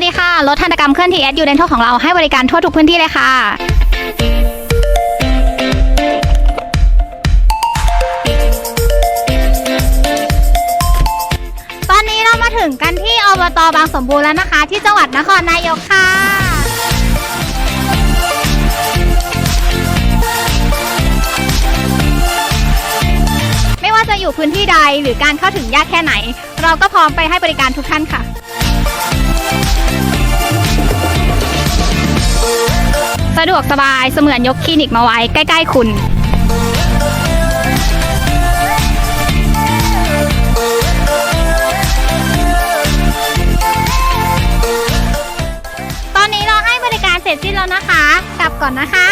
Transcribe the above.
วัสดีค่ะรถทันตกรรมเคลื่อนที่ SU Dental ของเราให้บริการทั่วทุกพื้นที่เลยค่ะตอนนี้เรามาถึงกันที่อบตบางสมบูรณ์แล้วนะคะ ที่จังหวัดนครนายกค่ะ ไม่ว่าจะอยู่พื้นที่ใดหรือการเข้าถึงยากแค่ไหน เราก็พร้อมไปให้บริการทุกท่านค่ะ สะดวกสบายเสมือนยกคลินิกมาไว้ใกล้ ๆ คุณตอนนี้เราให้บริการเสร็จสิ้นแล้วนะคะ กลับก่อนนะคะ